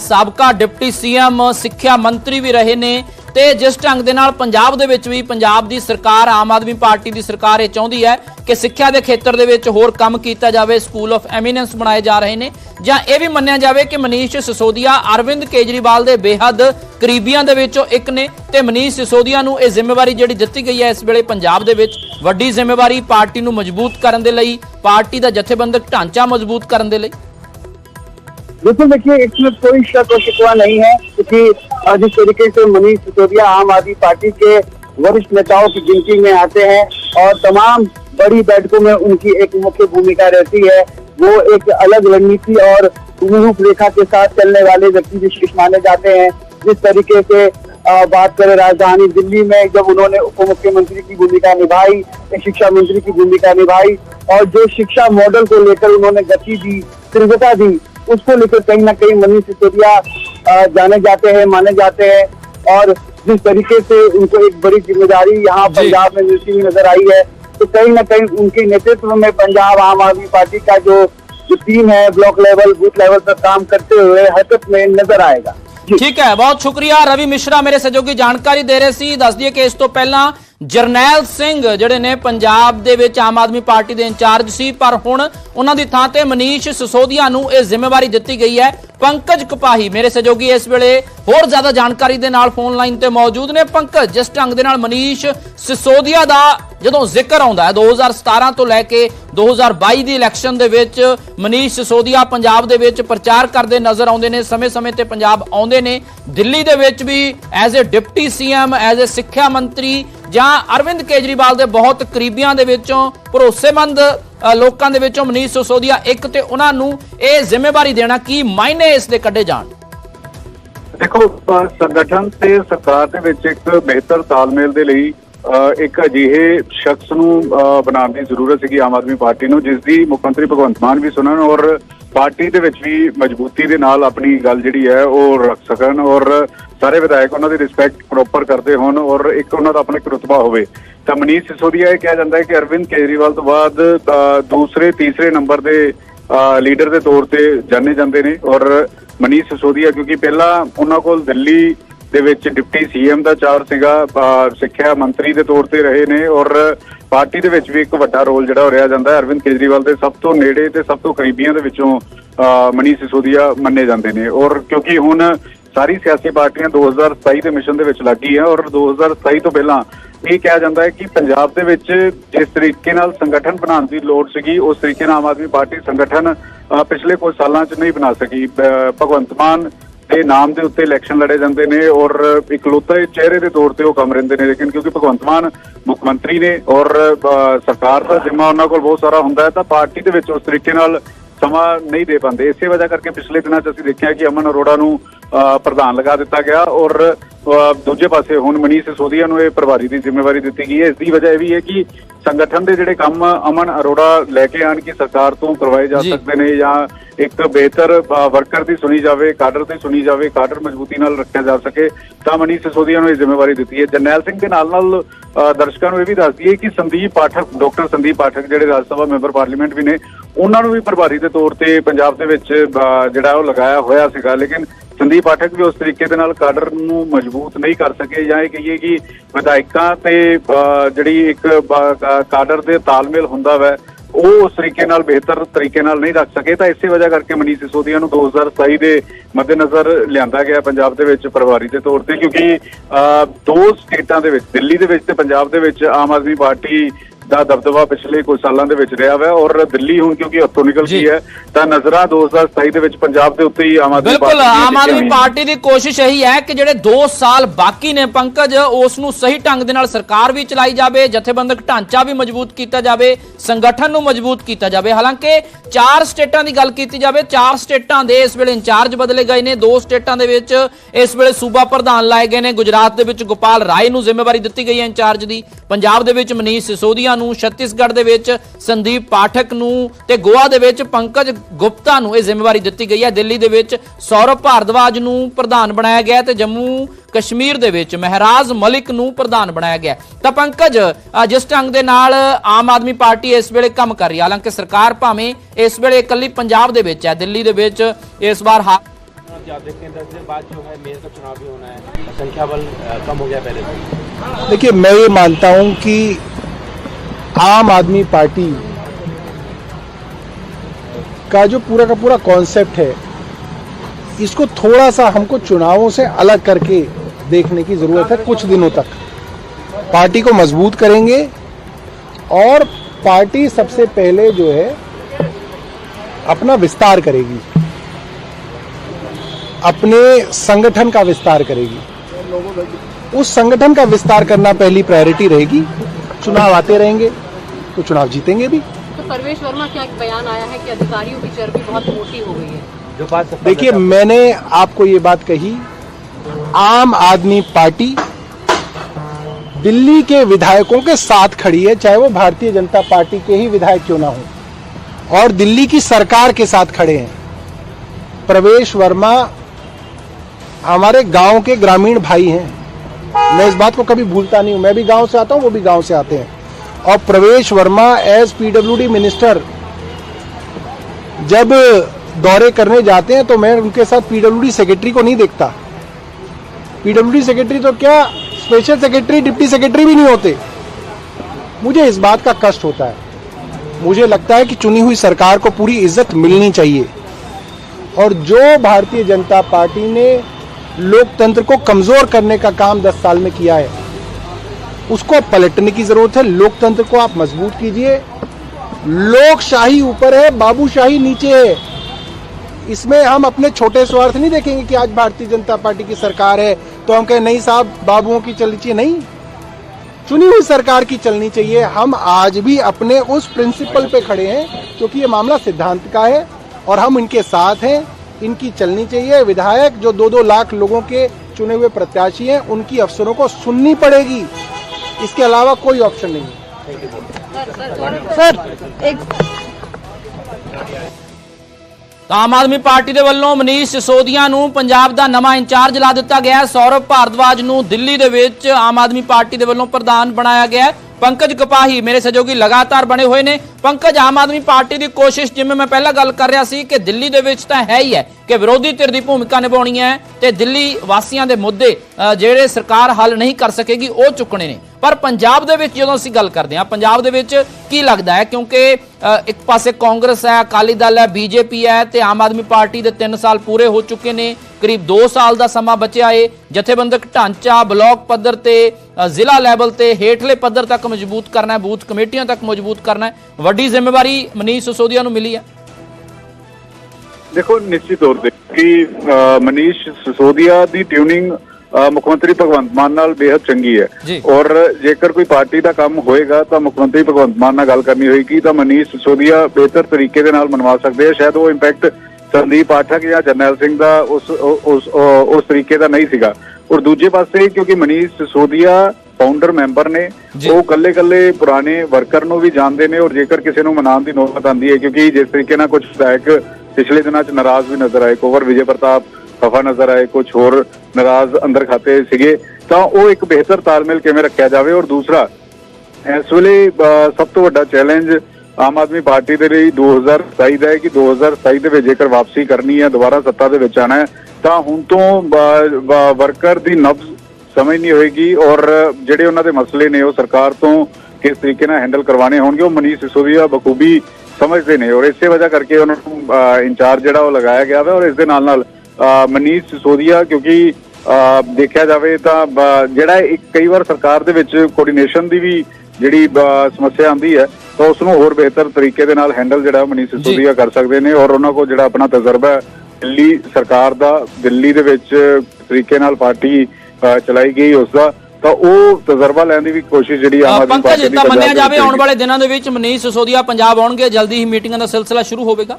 ਸਾਬਕਾ ਡਿਪਟੀ ਸੀਐਮ ਸਿੱਖਿਆ ਮੰਤਰੀ ਵੀ ਰਹੇ ਨੇ। ਤੇ ਜਿਸ ਢੰਗ ਦੇ ਨਾਲ ਪੰਜਾਬ ਦੇ ਵਿੱਚ ਵੀ ਪੰਜਾਬ ਦੀ ਸਰਕਾਰ ਆਮ ਆਦਮੀ ਪਾਰਟੀ ਦੀ ਸਰਕਾਰ ਇਹ ਚਾਹੁੰਦੀ ਹੈ ਕਿ ਸਿੱਖਿਆ ਦੇ ਖੇਤਰ ਦੇ ਵਿੱਚ ਹੋਰ ਕੰਮ ਕੀਤਾ ਜਾਵੇ ਸਕੂਲ ਆਫ ਐਮੀਨੈਂਸ ਬਣਾਏ ਜਾ ਰਹੇ ਨੇ ਜਾਂ ਇਹ ਵੀ ਮੰਨਿਆ ਜਾਵੇ ਕਿ ਮਨੀਸ਼ ਸਿਸੋਦੀਆ ਅਰਵਿੰਦ ਕੇਜਰੀਵਾਲ ਦੇ ਬੇਹੱਦ ਕਰੀਬੀਆਂ ਦੇ ਵਿੱਚੋਂ ਇੱਕ ਨੇ ਤੇ ਮਨੀਸ਼ ਸਿਸੋਦੀਆ ਨੂੰ ਇਹ ਜ਼ਿੰਮੇਵਾਰੀ ਜਿਹੜੀ ਦਿੱਤੀ ਗਈ ਹੈ ਇਸ ਵੇਲੇ ਪੰਜਾਬ ਦੇ ਵਿੱਚ ਵੱਡੀ ਜ਼ਿੰਮੇਵਾਰੀ ਪਾਰਟੀ ਨੂੰ ਮਜ਼ਬੂਤ ਕਰਨ ਦੇ ਲਈ ਪਾਰਟੀ ਦਾ ਜਥੇਬੰਦਕ ਢਾਂਚਾ ਮਜ਼ਬੂਤ ਕਰਨ ਦੇ ਲਈ बिल्कुल देखिए इसमें कोई शक और शिकवा नहीं है क्योंकि जिस तरीके से मनीष सिसोदिया आम आदमी पार्टी के वरिष्ठ नेताओं की गिनती में आते हैं और तमाम बड़ी बैठकों में उनकी एक मुख्य भूमिका रहती है, वो एक अलग रणनीति और रूपरेखा के साथ चलने वाले व्यक्ति विशेष माने जाते हैं, जिस तरीके से बात करें राजधानी दिल्ली में जब उन्होंने उप मुख्यमंत्री की भूमिका निभाई शिक्षा मंत्री की भूमिका निभाई और जो शिक्षा मॉडल को लेकर उन्होंने गति दी, तीव्रता दी उसको लेकर कहीं ना कहीं मनीष सिसोदिया अ, जाने जाते हैं माने जाते हैं और जिस तरीके से उनको एक बड़ी जिम्मेदारी यहाँ जी। पंजाब में मिलती हुई नजर आई है तो कहीं ना कहीं उनके नेतृत्व में पंजाब आम आदमी पार्टी का जो जो टीम है ब्लॉक लेवल बूथ लेवल पर काम करते हुए हरकत में नजर आएगा जी ਠੀਕ ਹੈ ਬਹੁਤ ਸ਼ੁਕਰੀਆ ਰਵੀ ਮਿਸ਼ਰਾ ਮੇਰੇ ਸਹਿਯੋਗੀ ਜਾਣਕਾਰੀ ਦੇ ਰਹੇ ਸੀ ਦੱਸ ਦਈਏ ਕਿ ਇਸ ਤੋਂ ਪਹਿਲਾਂ ਜਰਨੈਲ ਸਿੰਘ ਜਿਹੜੇ ਨੇ ਪੰਜਾਬ ਦੇ ਵਿੱਚ ਆਮ ਆਦਮੀ ਪਾਰਟੀ ਦੇ ਇੰਚਾਰਜ ਸੀ, ਪਰ ਹੁਣ ਉਹਨਾਂ ਦੀ ਥਾਂ ਤੇ ਮਨੀਸ਼ ਸਿਸੋਦੀਆ ਨੂੰ ਇਹ ਜ਼ਿੰਮੇਵਾਰੀ ਦਿੱਤੀ ਗਈ ਹੈ। ਪੰਕਜ ਕਪਾਹੀ ਮੇਰੇ ਸਹਿਯੋਗੀ ਇਸ ਵੇਲੇ ਹੋਰ ਜ਼ਿਆਦਾ ਜਾਣਕਾਰੀ ਦੇ ਨਾਲ ਫੋਨ ਲਾਈਨ ਤੇ ਮੌਜੂਦ ਨੇ। ਪੰਕਜ, ਜਿਸ ਢੰਗ ਦੇ ਨਾਲ ਮਨੀਸ਼ ਸਿਸੋਦੀਆ ਦਾ ਜਦੋਂ ਜ਼ਿਕਰ ਆਉਂਦਾ ਹੈ 2017 ਤੋਂ ਲੈ ਕੇ 2022 ਦੀ ਇਲੈਕਸ਼ਨ ਦੇ ਵਿੱਚ ਮਨੀਸ਼ ਸਿਸੋਦੀਆ ਪੰਜਾਬ ਦੇ ਵਿੱਚ ਪ੍ਰਚਾਰ ਕਰਦੇ ਨਜ਼ਰ ਆਉਂਦੇ ਨੇ, ਸਮੇਂ-ਸਮੇਂ ਤੇ ਪੰਜਾਬ ਆਉਂਦੇ ਨੇ। ਦਿੱਲੀ ਦੇ ਵਿੱਚ ਵੀ as a deputy CM as a ਸਿੱਖਿਆ ਮੰਤਰੀ ਜਾਂ ਅਰਵਿੰਦ ਕੇਜਰੀਵਾਲ ਦੇ ਬਹੁਤ ਕਰੀਬੀਆਂ ਦੇ ਵਿੱਚੋਂ ਭਰੋਸੇਮੰਦ ਲੋਕਾਂ ਦੇ ਵਿੱਚੋਂ ਮਨੀਸ਼ ਸਿਸੋਦੀਆ ਇੱਕ ਤੇ ਉਹਨਾਂ ਨੂੰ ਇਹ ਜ਼ਿੰਮੇਵਾਰੀ ਦੇਣਾ ਕੀ ਮਾਇਨੇ ਇਸ ਦੇ ਕੱਢੇ ਜਾਣ। ਦੇਖੋ ਸੰਗਠਨ ਤੇ ਸਰਕਾਰ ਦੇ ਵਿੱਚ ਇੱਕ ਬਿਹਤਰ ਤਾਲਮੇਲ ਦੇ ਲਈ ਇੱਕ ਅਜਿਹੇ ਸ਼ਖਸ ਨੂੰ ਬਣਾਉਣ ਦੀ ਜ਼ਰੂਰਤ ਸੀਗੀ ਆਮ ਆਦਮੀ ਪਾਰਟੀ ਨੂੰ ਜਿਸ ਦੀ ਮੁੱਖ ਮੰਤਰੀ ਭਗਵੰਤ ਮਾਨ ਵੀ ਸੁਣਨ ਔਰ ਪਾਰਟੀ ਦੇ ਵਿੱਚ ਵੀ ਮਜ਼ਬੂਤੀ ਦੇ ਨਾਲ ਆਪਣੀ ਗੱਲ ਜਿਹੜੀ ਹੈ ਉਹ ਰੱਖ ਸਕਣ ਔਰ ਸਾਰੇ ਵਿਧਾਇਕ ਉਹਨਾਂ ਦੀ ਰਿਸਪੈਕਟ ਪ੍ਰੋਪਰ ਕਰਦੇ ਹੋਣ ਔਰ ਇੱਕ ਉਹਨਾਂ ਦਾ ਆਪਣਾ ਇੱਕ ਰੁਤਬਾ ਹੋਵੇ। ਤਾਂ ਮਨੀਸ਼ ਸਿਸੋਦੀਆ ਇਹ ਕਿਹਾ ਜਾਂਦਾ ਹੈ ਕਿ ਅਰਵਿੰਦ ਕੇਜਰੀਵਾਲ ਤੋਂ ਬਾਅਦ ਦੂਸਰੇ, ਤੀਸਰੇ ਨੰਬਰ ਦੇ ਲੀਡਰ ਦੇ ਤੌਰ ਤੇ ਜਾਣੇ ਜਾਂਦੇ ਨੇ ਔਰ ਮਨੀਸ਼ ਸਿਸੋਦੀਆ ਕਿਉਂਕਿ ਪਹਿਲਾਂ ਉਹਨਾਂ ਕੋਲ ਦਿੱਲੀ ਦੇ ਵਿੱਚ ਡਿਪਟੀ ਸੀਐਮ ਦਾ ਚਾਰ ਸੀਗਾ ਸਿੱਖਿਆ ਮੰਤਰੀ ਦੇ ਤੌਰ ਤੇ ਰਹੇ ਨੇ ਔਰ ਪਾਰਟੀ ਦੇ ਵਿੱਚ ਵੀ ਇੱਕ ਵੱਡਾ ਰੋਲ ਜਿਹੜਾ ਹੋ ਰਿਹਾ ਜਾਂਦਾ ਅਰਵਿੰਦ ਕੇਜਰੀਵਾਲ ਦੇ ਸਭ ਤੋਂ ਨੇੜੇ ਤੇ ਸਭ ਤੋਂ ਕਰੀਬੀਆਂ ਦੇ ਵਿੱਚੋਂ ਅ, ਮਨੀਸ਼ ਸਿਸੋਦੀਆ ਮੰਨੇ ਜਾਂਦੇ ਨੇ ਔਰ ਕਿਉਂਕਿ ਹੁਣ ਸਾਰੀ ਸਿਆਸੀ ਪਾਰਟੀਆਂ 2027 ਦੇ ਮਿਸ਼ਨ ਦੇ ਵਿੱਚ ਲੱਗੀ ਹੈ ਔਰ 2027 ਤੋਂ ਪਹਿਲਾਂ ਇਹ ਕਿਹਾ ਜਾਂਦਾ ਹੈ ਕਿ ਪੰਜਾਬ ਦੇ ਵਿੱਚ ਜਿਸ ਤਰੀਕੇ ਨਾਲ ਸੰਗਠਨ ਬਣਾਉਣ ਦੀ ਲੋੜ ਸੀਗੀ ਉਸ ਤਰੀਕੇ ਨਾਲ ਆਮ ਆਦਮੀ ਪਾਰਟੀ ਸੰਗਠਨ ਪਿਛਲੇ ਕੁਝ ਸਾਲਾਂ 'ਚ ਨਹੀਂ ਬਣਾ ਸਕੀ। ਭਗਵੰਤ ਮਾਨ ਦੇ ਨਾਮ ਦੇ ਉੱਤੇ ਇਲੈਕਸ਼ਨ ਲੜੇ ਜਾਂਦੇ ਨੇ ਔਰ ਇਕਲੌਤੇ ਚਿਹਰੇ ਦੇ ਤੌਰ ਤੇ ਉਹ ਕੰਮ ਰਹਿੰਦੇ ਨੇ ਲੇਕਿਨ ਕਿਉਂਕਿ ਭਗਵੰਤ ਮਾਨ ਮੁੱਖ ਮੰਤਰੀ ਨੇ ਔਰ ਸਰਕਾਰ ਦਾ ਜ਼ਿੰਮਾ ਉਹਨਾਂ ਕੋਲ ਬਹੁਤ ਸਾਰਾ ਹੁੰਦਾ ਹੈ ਤਾਂ ਪਾਰਟੀ ਦੇ ਵਿੱਚ ਉਸ ਤਰੀਕੇ ਨਾਲ ਸਮਾਂ ਨਹੀਂ ਦੇ ਪਾਉਂਦੇ। ਇਸੇ ਵਜ੍ਹਾ ਕਰਕੇ ਪਿਛਲੇ ਦਿਨਾਂ 'ਚ ਅਸੀਂ ਦੇਖਿਆ ਕਿ ਅਮਨ ਅਰੋੜਾ ਨੂੰ ਅ, ਪ੍ਰਧਾਨ ਲਗਾ ਦਿੱਤਾ ਗਿਆ ਔਰ ਦੂਜੇ ਪਾਸੇ ਹੁਣ ਮਨੀਸ਼ ਸਿਸੋਦੀਆ ਨੂੰ ਇਹ ਪ੍ਰਭਾਰੀ ਦੀ ਜ਼ਿੰਮੇਵਾਰੀ ਦਿੱਤੀ ਗਈ ਹੈ। ਇਸ ਦੀ ਵਜ੍ਹਾ ਇਹ ਵੀ ਹੈ ਕਿ ਸੰਗਠਨ ਦੇ ਜਿਹੜੇ ਕੰਮ ਅਮਨ ਅਰੋੜਾ ਲੈ ਕੇ ਆਣ ਕਿ ਸਰਕਾਰ ਤੋਂ ਕਰਵਾਏ ਜਾ। ਸਕਦੇ ਨੇ ਜਾਂ ਇੱਕ ਬਿਹਤਰ ਵਰਕਰ ਦੀ ਸੁਣੀ ਜਾਵੇ ਕਾਡਰ ਦੀ ਸੁਣੀ ਜਾਵੇ ਕਾਡਰ ਮਜ਼ਬੂਤੀ ਨਾਲ ਰੱਖਿਆ ਜਾ ਸਕੇ ਤਾਂ ਮਨੀਸ਼ ਸਿਸੋਦੀਆ ਨੂੰ ਇਹ ਜ਼ਿੰਮੇਵਾਰੀ ਦਿੱਤੀ ਹੈ। ਜਰਨੈਲ ਸਿੰਘ ਦੇ ਨਾਲ ਨਾਲ ਦਰਸ਼ਕਾਂ ਨੂੰ ਇਹ ਵੀ ਦੱਸ ਦਈਏ ਕਿ ਸੰਦੀਪ ਪਾਠਕ ਡਾਕਟਰ ਸੰਦੀਪ ਪਾਠਕ ਜਿਹੜੇ ਰਾਜ ਸਭਾ ਮੈਂਬਰ ਪਾਰਲੀਮੈਂਟ ਵੀ ਨੇ ਉਹਨਾਂ ਨੂੰ ਵੀ ਪ੍ਰਭਾਰੀ ਦੇ ਤੌਰ ਤੇ ਪੰਜਾਬ ਦੇ ਵਿੱਚ ਜਿਹੜਾ ਉਹ ਲਗਾਇਆ ਹੋਇਆ ਸੀਗਾ। ਲੇਕਿਨ ਸੰਦੀਪ ਪਾਠਕ ਵੀ ਉਸ ਤਰੀਕੇ ਦੇ ਨਾਲ ਕਾਡਰ ਨੂੰ ਮਜ਼ਬੂਤ ਨਹੀਂ ਕਰ ਸਕੇ ਜਾਂ ਇਹ ਕਹੀਏ ਕਿ ਵਿਧਾਇਕਾਂ ਤੇ ਜਿਹੜੀ ਇੱਕ ਕਾਡਰ ਦੇ ਤਾਲਮੇਲ ਹੁੰਦਾ ਵੈ ਉਹ ਉਸ ਤਰੀਕੇ ਨਾਲ ਬਿਹਤਰ ਤਰੀਕੇ ਨਾਲ ਨਹੀਂ ਰੱਖ ਸਕੇ। ਤਾਂ ਇਸੇ ਵਜ੍ਹਾ ਕਰਕੇ ਮਨੀਸ਼ ਸਿਸੋਦੀਆ ਨੂੰ 2027 ਦੇ ਮੱਦੇਨਜ਼ਰ ਲਿਆਂਦਾ ਗਿਆ ਪੰਜਾਬ ਦੇ ਵਿੱਚ ਪ੍ਰਭਾਰੀ ਦੇ ਤੌਰ ਤੇ। ਕਿਉਂਕਿ ਅ, ਦੋ ਸਟੇਟਾਂ ਦੇ ਵਿੱਚ ਦਿੱਲੀ ਦੇ ਵਿੱਚ ਤੇ ਪੰਜਾਬ ਦੇ ਵਿੱਚ ਆਮ ਆਦਮੀ ਪਾਰਟੀ ਦਾ ਦਬਦਬਾ ਪਿਛਲੇ ਕੁਝ ਸਾਲਾਂ ਦੇ ਵਿੱਚ ਰਿਹਾ ਵਾ ਔਰ ਦਿੱਲੀ ਹੁਣ ਕਿਉਂਕਿ ਹੱਥੋਂ ਨਿਕਲ। ਗਈ ਹੈ ਤਾਂ ਨਜ਼ਰਾਂ 2027 ਦੇ ਵਿੱਚ ਪੰਜਾਬ ਦੇ ਉੱਤੇ ਹੀ ਆਮ ਆਦਮੀ ਬਿਲਕੁਲ ਆਮ ਆਦਮੀ। ਪਾਰਟੀ ਦੀ ਕੋਸ਼ਿਸ਼ ਇਹੀ ਹੈ ਕਿ ਜਿਹੜੇ 2 ਸਾਲ ਬਾਕੀ ਨੇ ਪੰਕਜ ਉਸ ਨੂੰ ਸਹੀ ਢੰਗ ਦੇ ਨਾਲ ਸਰਕਾਰ ਵੀ ਚਲਾਈ ਜਾਵੇ ਜਥੇਬੰਦਕ ਢਾਂਚਾ ਵੀ ਮਜ਼ਬੂਤ ਕੀਤਾ ਜਾਵੇ ਸੰਗਠਨ ਨੂੰ ਮਜ਼ਬੂਤ ਕੀਤਾ ਜਾਵੇ ਹਾਲਾਂਕਿ ਚਾਰ ਸਟੇਟਾਂ ਦੀ ਗੱਲ ਕੀਤੀ ਜਾਵੇ ਚਾਰ ਸਟੇਟਾਂ ਦੇ ਇਸ ਵੇਲੇ ਇੰਚਾਰਜ ਬਦਲੇ ਗਏ ਨੇ ਦੋ ਸਟੇਟਾਂ ਦੇ ਵਿੱਚ ਇਸ ਵੇਲੇ ਸੂਬਾ ਪ੍ਰਧਾਨ ਲਾਏ ਗਏ ਨੇ ਗੁਜਰਾਤ ਦੇ ਵਿੱਚ ਗੋਪਾਲ ਰਾਏ ਨੂੰ ਜ਼ਿੰਮੇਵਾਰੀ ਦਿੱਤੀ ਗਈ ਹੈ ਇੰਚਾਰਜ ਦੀ ਪੰਜਾਬ ਦੇ ਵਿੱਚ ਮਨੀਸ਼ ਸਿਸੋਦੀਆ ਸਿਸੋਦੀਆ ਨੂੰ ਛੱਤੀਸਗੜ੍ਹ ਦੇ ਵਿੱਚ ਸੰਦੀਪ ਪਾਠਕ ਨੂੰ ਤੇ ਗੋਆ ਦੇ ਵਿੱਚ ਪੰਕਜ ਗੁਪਤਾ ਨੂੰ ਇਹ ਜ਼ਿੰਮੇਵਾਰੀ ਦਿੱਤੀ ਗਈ ਹੈ ਦਿੱਲੀ ਦੇ ਵਿੱਚ ਸੌਰਵ ਭਾਰਦਵਾਜ ਨੂੰ ਪ੍ਰਧਾਨ ਬਣਾਇਆ ਗਿਆ ਹੈ ਤੇ ਜੰਮੂ ਕਸ਼ਮੀਰ ਦੇ ਵਿੱਚ ਮਹਿਰਾਜ ਮਲਿਕ ਨੂੰ ਪ੍ਰਧਾਨ ਬਣਾਇਆ ਗਿਆ ਹੈ। ਤਾਂ ਪੰਕਜ ਅ, ਜਿਸ ਢੰਗ ਦੇ ਨਾਲ ਆਮ ਆਦਮੀ ਪਾਰਟੀ ਇਸ ਵੇਲੇ ਕੰਮ ਕਰ ਰਹੀ ਹੈ ਹਾਲਾਂਕਿ ਸਰਕਾਰ ਭਾਵੇਂ ਇਸ ਵੇਲੇ ਇਕੱਲੀ ਪੰਜਾਬ ਦੇ ਵਿੱਚ ਹੈ ਦਿੱਲੀ ਦੇ ਵਿੱਚ ਇਸ ਵਾਰ ਹਾ- आप आप देखते हैं दस दिन बाद जो है मेयर का चुनाव भी होना है संख्या बल अ, कम हो गया पहले से देखिए मैं ये मानता हूं कि आम आदमी पार्टी का जो पूरा का पूरा कॉन्सेप्ट है, इसको थोड़ा सा हमको चुनावों से अलग करके देखने की ज़रूरत है कुछ दिनों तक। पार्टी को मज़बूत करेंगे और पार्टी सबसे पहले जो है, अपना विस्तार करेगी। अपने संगठन का विस्तार करेगी। उस संगठन का विस्तार करना पहली प्रायोरिटी रहेगी। चुनाव आते रहेंगे। तो चुनाव जीतेंगे भी। तो परवेश वर्मा क्या एक बयान आया है कि अधिकारियों की चर्बी बहुत मोटी हो गई है? जो बात देखिए मैंने आपको ये बात कही आम आदमी पार्टी दिल्ली के विधायकों के साथ खड़ी है चाहे वो भारतीय जनता पार्टी के ही विधायक क्यों ना हो। और दिल्ली की सरकार के साथ खड़े हैं। प्रवेश वर्मा हमारे गाँव के ग्रामीण भाई हैं। मैं इस बात को कभी भूलता नहीं हूँ। मैं भी गाँव से आता हूँ वो भी गाँव से आते हैं। और प्रवेश वर्मा एज पीडब्ल्यूडी मिनिस्टर जब दौरे करने जाते हैं तो मैं उनके साथ पीडब्ल्यूडी सेक्रेटरी को नहीं देखता। पीडब्ल्यूडी सेक्रेटरी तो क्या स्पेशल सेक्रेटरी डिप्टी सेक्रेटरी भी नहीं होते? मुझे इस बात का कष्ट होता है। मुझे लगता है कि चुनी हुई सरकार को पूरी इज़्ज़त मिलनी चाहिए। और जो भारतीय जनता पार्टी ने लोकतंत्र को कमज़ोर करने का काम 10 साल में किया है उसको पलटने की ज़रूरत है, लोकतंत्र को आप मज़बूत कीजिए। लोकशाही ऊपर है, बाबूशाही नीचे है। इसमें हम अपने छोटे स्वार्थ नहीं देखेंगे कि आज भारतीय जनता पार्टी की सरकार है तो हम कहें, नहीं साहब, बाबुओं की चलनी चाहिए। नहीं। चुनी हुई सरकार की चलनी चाहिए। हम आज भी अपने उस प्रिंसिपल पे खड़े हैं क्योंकि ये मामला सिद्धांत का है, और हम इनके साथ हैं। इनकी चलनी चाहिए। विधायक जो दो दो लाख लोगों के चुने हुए प्रत्याशी हैं, उनकी अफसरों को सुननी पड़ेगी। इसके अलावा कोई ऑप्शन नहीं है ਤਾਂ ਆਮ ਆਦਮੀ ਪਾਰਟੀ ਦੇ ਵੱਲੋਂ ਮਨੀਸ਼ ਸਿਸੋਦੀਆ ਨੂੰ ਪੰਜਾਬ ਦਾ ਨਵਾਂ ਇੰਚਾਰਜ ਲਾ ਦਿੱਤਾ ਗਿਆ ਹੈ ਸੌਰਵ ਭਾਰਦਵਾਜ ਨੂੰ ਦਿੱਲੀ ਦੇ ਵਿੱਚ ਆਮ ਆਦਮੀ ਪਾਰਟੀ ਦੇ ਵੱਲੋਂ ਪ੍ਰਧਾਨ ਬਣਾਇਆ ਗਿਆ ਹੈ ਪੰਕਜ ਕਪਾਹੀ ਮੇਰੇ ਸਹਿਯੋਗੀ ਲਗਾਤਾਰ ਬਣੇ ਹੋਏ ਨੇ ਪੰਕਜ ਆਮ ਆਦਮੀ ਪਾਰਟੀ ਦੀ ਕੋਸ਼ਿਸ਼ ਜਿਵੇਂ ਮੈਂ ਪਹਿਲਾਂ ਗੱਲ ਕਰ ਰਿਹਾ ਸੀ ਕਿ ਦਿੱਲੀ ਦੇ ਵਿੱਚ ਤਾਂ ਹੈ ਹੀ ਹੈ ਕਿ ਵਿਰੋਧੀ ਧਿਰ ਦੀ ਭੂਮਿਕਾ ਨਿਭਾਉਣੀ ਹੈ ਤੇ ਦਿੱਲੀ ਵਾਸੀਆਂ ਦੇ ਮੁੱਦੇ ਜਿਹੜੇ ਸਰਕਾਰ ਹੱਲ ਨਹੀਂ ਕਰ ਸਕੇਗੀ, ਉਹ ਚੁੱਕਣੇ ਨੇ। ਪਰ ਪੰਜਾਬ ਦੇ ਵਿੱਚ ਜਦੋਂ ਅਸੀਂ ਗੱਲ ਕਰਦੇ ਹਾਂ, ਪੰਜਾਬ ਦੇ ਵਿੱਚ ਕੀ ਲੱਗਦਾ ਹੈ? ਕਿਉਂਕਿ ਇੱਕ ਪਾਸੇ ਕਾਂਗਰਸ ਹੈ, ਅਕਾਲੀ ਦਲ ਹੈ, ਬੀਜੇਪੀ ਹੈ ਤੇ ਆਮ ਆਦਮੀ ਪਾਰਟੀ ਦੇ 3 ਸਾਲ ਪੂਰੇ ਹੋ ਚੁੱਕੇ ਨੇ। ਕਰੀਬ 2 ਸਾਲ ਦਾ ਸਮਾਂ ਬਚਿਆ ਏ। ਜਥੇਬੰਦਕ ਢਾਂਚਾ, ਬਲਾਕ ਪੱਧਰ ਤੇ ਜ਼ਿਲ੍ਹਾ ਲੈਵਲ ਤੇ ਹੇਠਲੇ ਪੱਧਰ ਤੱਕ ਮਜ਼ਬੂਤ ਕਰਨਾ ਹੈ, ਬੂਥ ਕਮੇਟੀਆਂ ਤੱਕ ਮਜ਼ਬੂਤ ਕਰਨਾ ਹੈ। ਵੱਡੀ ਜ਼ਿੰਮੇਵਾਰੀ ਮਨੀਸ਼ ਸਿਸੋਦੀਆ ਨੂੰ ਮਿਲੀ ਹੈ। ਦੇਖੋ ਨਿਸ਼ਚਿਤ ਤੌਰ ਤੇ ਕਿ ਮਨੀਸ਼ ਸਿਸੋਦੀਆ ਦੀ ਟਿਊਨਿੰਗ ਮੁੱਖ ਮੰਤਰੀ ਭਗਵੰਤ ਮਾਨ ਨਾਲ ਬੇहद ਚੰਗੀ ਹੈ। ਔਰ ਜੇਕਰ ਕੋਈ ਪਾਰਟੀ ਦਾ ਕੰਮ ਹੋਏਗਾ ਤਾਂ ਮੁੱਖ ਮੰਤਰੀ ਭਗਵੰਤ ਮਾਨ ਨਾਲ ਗੱਲ ਕਰਨੀ ਹੋਏਗੀ ਤਾਂ ਮਨੀਸ਼ ਸਿਸੋਦੀਆ ਬਿਹਤਰ ਤਰੀਕੇ ਦੇ ਨਾਲ ਮਨਵਾ ਸਕਦੇ ਆ ਸ਼ਾਇਦ ਉਹ ਇੰਪੈਕਟ ਸੰਦੀਪ ਪਾਠਕ ਜਾਂ ਜਰਨੈਲ ਸਿੰਘ ਦਾ ਉਸ ਉਸ ਉਸ ਤਰੀਕੇ ਦਾ ਨਹੀਂ ਸੀਗਾ ਔਰ ਦੂਜੇ ਪਾਸੇ ਕਿਉਂਕਿ ਮਨੀਸ਼ ਸਿਸੋਦੀਆ ਫਾਊਂਡਰ ਮੈਂਬਰ ਨੇ। ਉਹ ਕੱਲੇ ਕੱਲੇ ਪੁਰਾਣੇ ਵਰਕਰ ਨੂੰ ਵੀ ਜਾਣਦੇ ਨੇ ਔਰ ਜੇਕਰ ਕਿਸੇ ਨੂੰ ਮਨਾਉਣ ਦੀ ਨੌਬਤ ਆਉਂਦੀ ਹੈ ਕਿਉਂਕਿ ਜਿਸ ਤਰੀਕੇ ਨਾਲ ਕੁਝ ਵਿਧਾਇਕ ਪਿਛਲੇ ਦਿਨਾਂ 'ਚ ਨਾਰਾਜ਼ ਵੀ ਨਜ਼ਰ ਆਏ, ਕੋਵਰ ਵਿਜੇ ਪ੍ਰਤਾਪ ਖਫਾ ਨਜ਼ਰ ਆਏ ਕੁਝ ਹੋਰ ਨਾਰਾਜ਼ ਅੰਦਰ ਖਾਤੇ ਸੀਗੇ। ਤਾਂ ਉਹ ਇੱਕ ਬਿਹਤਰ ਤਾਲਮੇਲ ਕਿਵੇਂ ਰੱਖਿਆ ਜਾਵੇ? ਔਰ ਦੂਸਰਾ, ਇਸ ਵੇਲੇ ਸਭ ਤੋਂ ਵੱਡਾ ਚੈਲੰਜ ਆਮ ਆਦਮੀ ਪਾਰਟੀ ਦੇ ਲਈ 2027 ਦਾ ਹੈ ਕਿ 2027 ਦੇ ਵਿੱਚ ਜੇਕਰ ਵਾਪਸੀ ਕਰਨੀ ਹੈ, ਦੁਬਾਰਾ ਸੱਤਾ ਦੇ ਵਿੱਚ ਆਣਾ ਹੈ, ਤਾਂ ਹੁਣ ਤੋਂ ਵਰਕਰ ਦੀ ਨਬਜ਼ ਸਮਝ ਨਹੀਂ ਹੋਏਗੀ। ਔਰ ਜਿਹੜੇ ਉਹਨਾਂ ਦੇ ਮਸਲੇ ਨੇ, ਉਹ ਸਰਕਾਰ ਤੋਂ ਕਿਸ ਤਰੀਕੇ ਨਾਲ ਹੈਂਡਲ ਕਰਵਾਣੇ ਹੋਣਗੇ, ਉਹ ਮਨੀਸ਼ ਸਿਸੋਦੀਆ, ਬਖੂਬੀ ਸਮਝਦੇ ਨੇ ਔਰ ਇਸੇ ਵਜ੍ਹਾ ਕਰਕੇ ਉਹਨਾਂ ਨੂੰ ਇੰਚਾਰਜ ਜਿਹੜਾ ਉਹ ਲਗਾਇਆ ਗਿਆ ਹੈ ਔਰ ਇਸ ਦੇ ਨਾਲ ਨਾਲ ਮਨੀਸ਼ ਸਿਸੋਦੀਆ ਕਿਉਂਕਿ ਦੇਖਿਆ ਜਾਵੇ ਤਾਂ ਜਿਹੜਾ ਇੱਕ ਕਈ ਵਾਰ ਸਰਕਾਰ ਦੇ ਵਿੱਚ ਕੋਆਰਡੀਨੇਸ਼ਨ ਦੀ ਵੀ ਜਿਹੜੀ ਸਮੱਸਿਆ ਆਉਂਦੀ ਹੈ ਤਾਂ ਉਸ ਨੂੰ ਹੋਰ ਬਿਹਤਰ ਤਰੀਕੇ ਦੇ ਨਾਲ ਹੈਂਡਲ ਜਿਹੜਾ ਮਨੀਸ਼ ਸਿਸੋਦੀਆ ਕਰ ਸਕਦੇ ਨੇ ਔਰ ਉਹਨਾਂ ਕੋਲ ਜਿਹੜਾ ਆਪਣਾ ਤਜਰਬਾ ਹੈ ਦਿੱਲੀ ਸਰਕਾਰ ਦਾ ਦਿੱਲੀ ਦੇ ਵਿੱਚ ਤਰੀਕੇ ਨਾਲ ਪਾਰਟੀ ਚਲਾਈ ਗਈ ਉਸ ਦਾ ਤਾਂ ਉਹ ਤਜਰਬਾ ਲੈਣ ਦੀ ਵੀ ਕੋਸ਼ਿਸ਼ ਜਿਹੜੀ ਆਮ ਅ, ਆਦਮੀ ਪੰਕਜ ਪਾਰਟੀ ਦੀ ਤਾਂ ਮੰਨਿਆ ਪੰਜਾਬ ਦੇ ਜਾਵੇ ਵਿੱਚ ਆਉਣ ਹੈਗੀ। ਵਾਲੇ ਦਿਨਾਂ ਦੇ ਵਿੱਚ ਮਨੀਸ਼ ਸਿਸੋਦੀਆ ਪੰਜਾਬ ਆਉਣਗੇ ਜਲਦੀ ਹੀ ਮੀਟਿੰਗਾਂ ਦਾ ਸਿਲਸਿਲਾ ਸ਼ੁਰੂ ਹੋਵੇਗਾ